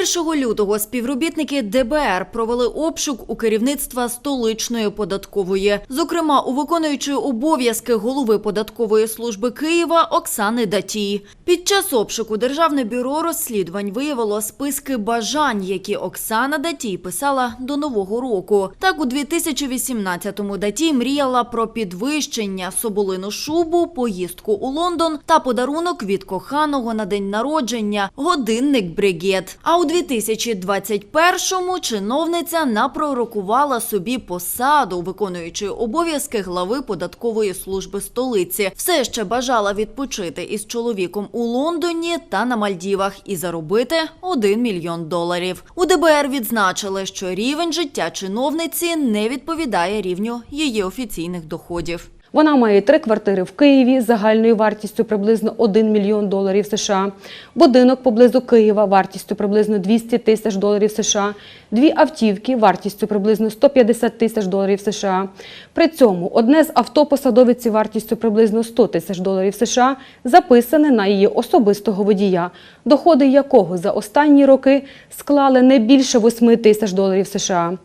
1 лютого співробітники ДБР провели обшук у керівництва столичної податкової, зокрема у виконуючої обов'язки голови податкової служби Києва Оксани Датій. Під час обшуку Державне бюро розслідувань виявило списки бажань, які Оксана Датій писала до нового року. Так, у 2018-му Датій мріяла про підвищення, соболину шубу, поїздку у Лондон та подарунок від коханого на день народження годинник бригет. А у 2021-му чиновниця напророкувала собі посаду, виконуючи обов'язки глави податкової служби столиці. Все ще бажала відпочити із чоловіком у Лондоні та на Мальдівах і заробити 1 мільйон доларів. У ДБР відзначили, що рівень життя чиновниці не відповідає рівню її офіційних доходів. Вона має три квартири в Києві загальною вартістю приблизно 1 мільйон доларів США, будинок поблизу Києва вартістю приблизно 200 тисяч доларів США, дві автівки вартістю приблизно 150 тисяч доларів США. При цьому одне з авто посадовиці вартістю приблизно 100 тисяч доларів США записане на її особистого водія, доходи якого за останні роки склали не більше 8 тисяч доларів США.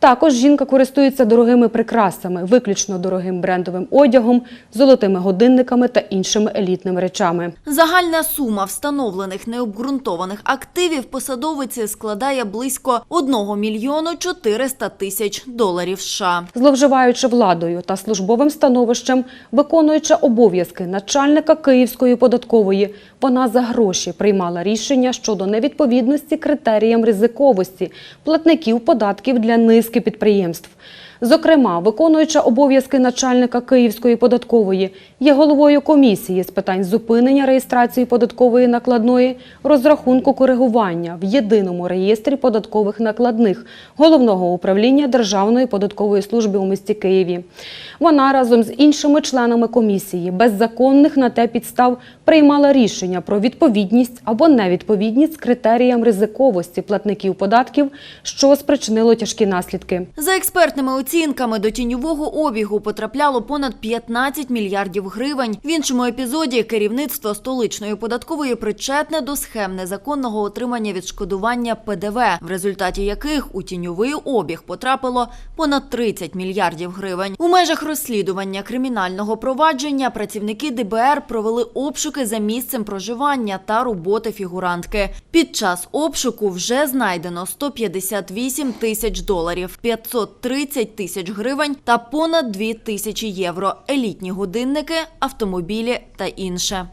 Також жінка користується дорогими прикрасами, виключно дорогим брендовим одягом, золотими годинниками та іншими елітними речами. Загальна сума встановлених необґрунтованих активів посадовиці складає близько 1 мільйону 400 тисяч доларів США. Зловживаючи владою та службовим становищем, виконуючи обов'язки начальника Київської податкової, вона за гроші приймала рішення щодо невідповідності критеріям ризиковості платників податків для низки підприємств. Зокрема, виконуюча обов'язки начальника Київської податкової, є головою комісії з питань зупинення реєстрації податкової накладної, розрахунку коригування в єдиному реєстрі податкових накладних головного управління Державної податкової служби у місті Києві. Вона разом з іншими членами комісії без законних на те підстав приймала рішення про відповідність або невідповідність критеріям ризиковості платників податків, що спричинило тяжкі наслідки. За експертними оцінками до тіньового обігу потрапляло понад 15 мільярдів гривень. В іншому епізоді керівництво столичної податкової причетне до схем незаконного отримання відшкодування ПДВ, в результаті яких у тіньовий обіг потрапило понад 30 мільярдів гривень. У межах розслідування кримінального провадження працівники ДБР провели обшуки за місцем проживання та роботи фігурантки. Під час обшуку вже знайдено 158 тисяч доларів, 530 тисяч гривень та понад 2 тисячі євро, елітні годинники, автомобілі та інше.